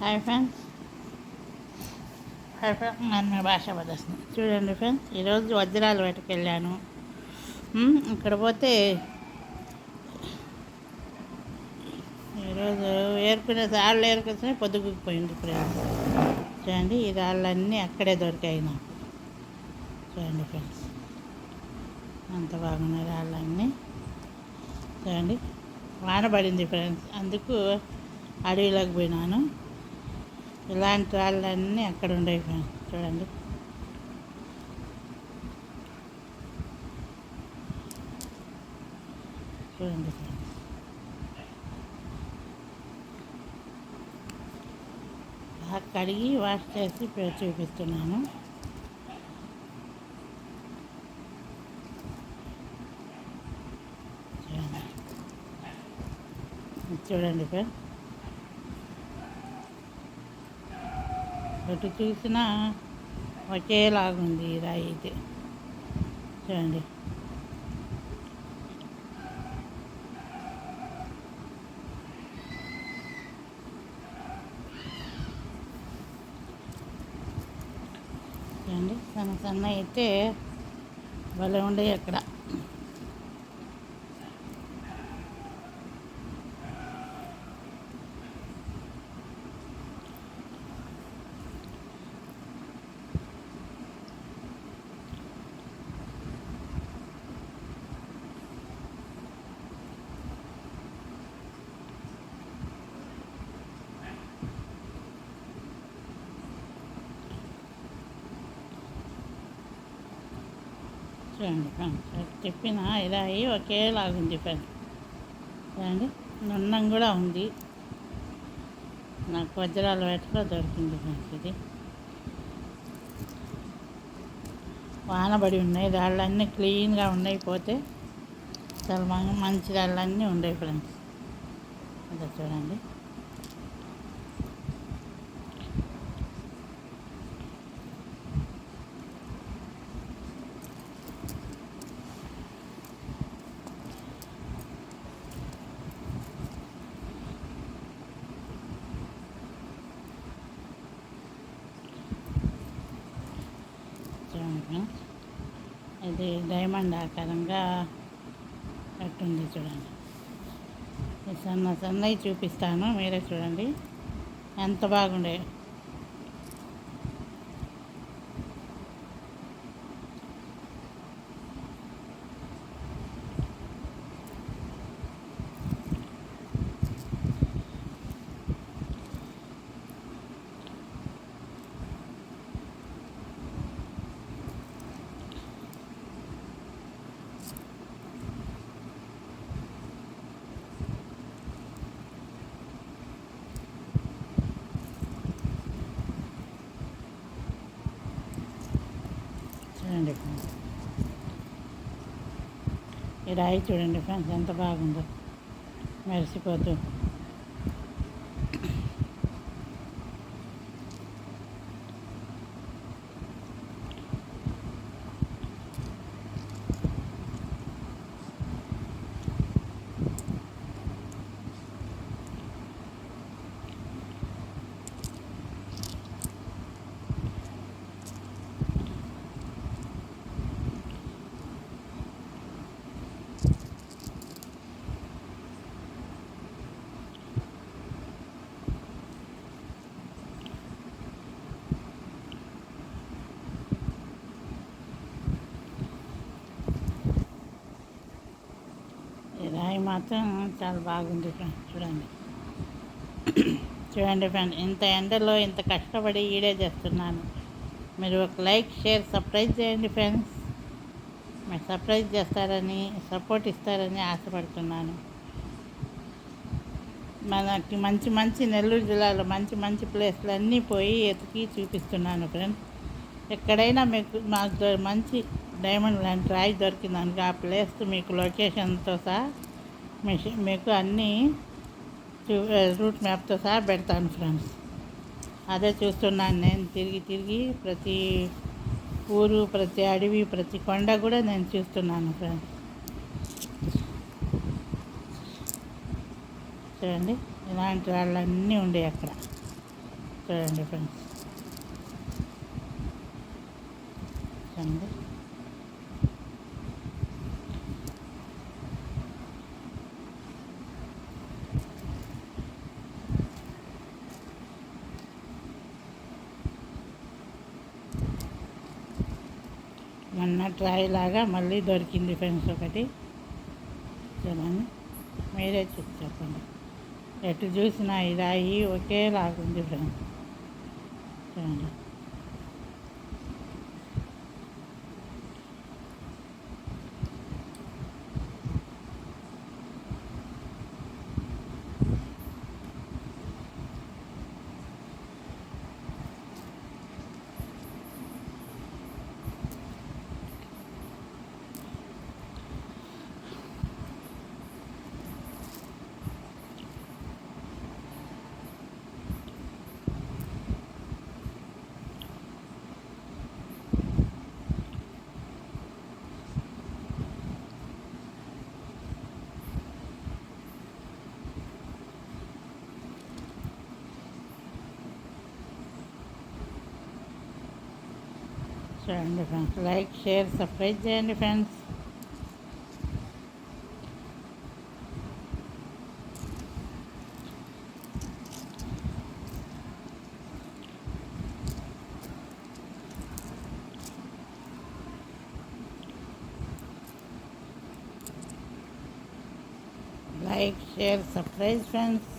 Hi friends hi friends నేను మీ భాష పదేస్తాను చూడండి ఫ్రెండ్స్ ఈరోజు వజ్రాలు వేటకి వెళ్ళాను. ఇక్కడ పోతే ఈరోజు ఏరుకునే రాళ్ళు ఏరుకునే పొద్దుగుకుపోయింది ఫ్రెండ్స్ చూడండి ఈ రాళ్ళన్నీ అక్కడే దొరికాయి నాకు. చూడండి ఫ్రెండ్స్ అంత బాగున్నాయి రాళ్ళన్నీ. చూడండి వాన పడింది ఫ్రెండ్స్ అందుకు అడవిలోకి పోయినాను. ఇలాంటి రాళ్ళన్నీ అక్కడ ఉండేవి చూడండి. చూడండి బాగా కడిగి వాష్ చేసి చూపిస్తున్నాను. చూడండి. ఇది చూడండి ఎటు చూసినా ఒకేలాగుంది ఈ రాయి అయితే. చూడండి. చూడండి సన్న సన్న అయితే భలే ఉండే అక్కడ. చూడండి చెప్పిన ఇలా అయ్యి ఒకేలాగుంది ఫ్రెండ్స్ చూడండి నున్నం కూడా ఉంది. నాకు వజ్రాల వేటలో దొరికింది ఫ్రెండ్స్ ఇది. వానబడి ఉన్నాయి. రాళ్ళన్నీ క్లీన్గా ఉన్నాయి పోతే చాలా మంచి రాళ్ళన్నీ ఉన్నాయి ఫ్రెండ్స్. అదే చూడండి ఫ్రెండ్స్ ఇది డైమండ్ ఆకారంగా కట్టుంది చూడండి. సన్న సన్నవి చూపిస్తాను మీరే చూడండి. ఎంత బాగుండే. చూడండి ఫ్రెండ్స్ ఈ రాయి చూడండి ఫ్రెండ్స్ ఎంత బాగుందో. మెరిసిపోతూ ఈ రాయి మాత్రం చాలా బాగుంది ఫ్రెండ్స్ చూడండి. చూడండి ఫ్రెండ్ ఇంత ఎండలో ఇంత కష్టపడి ఈడే చేస్తున్నాను. మీరు ఒక లైక్ షేర్ సర్ప్రైజ్ చేయండి ఫ్రెండ్స్. మీరు సర్ప్రైజ్ చేస్తారని సపోర్ట్ ఇస్తారని ఆశపడుతున్నాను. మనకి మంచి మంచి నెల్లూరు జిల్లాలో మంచి మంచి ప్లేస్లు అన్నీ పోయి ఎతికి చూపిస్తున్నాను ఫ్రెండ్స్ ఎక్కడైనా మీకు మాకు దొ- మంచి డైమండ్ లాంటి రాయి దొరికిందనుకో ఆ ప్లేస్ మీకు లొకేషన్తో సహా మెషిన్ మీకు అన్నీ రూట్ మ్యాప్తో సహా పెడతాను ఫ్రెండ్స్. అదే చూస్తున్నాను నేను తిరిగి తిరిగి ప్రతి ఊరు ప్రతి అడవి ప్రతి కొండ కూడా నేను చూస్తున్నాను ఫ్రెండ్స్. చూడండి ఇలాంటి వాళ్ళన్నీ ఉండే అక్కడ. చూడండి ఫ్రెండ్స్. చూడండి. మొన్న ట్రై లాగా మళ్ళీ దొరికింది ఫ్రెండ్స్ ఒకటి. చూడండి. మీరే చూసి చెప్పండి. ఎటు చూసినా ఇదాయి ఒకేలాగుంది ఫ్రెండ్స్. చూడండి. చూడండి ఫ్రెండ్స్ లైక్ షేర్ సబ్స్క్రైబ్ చేయండి friends like share subscribe friends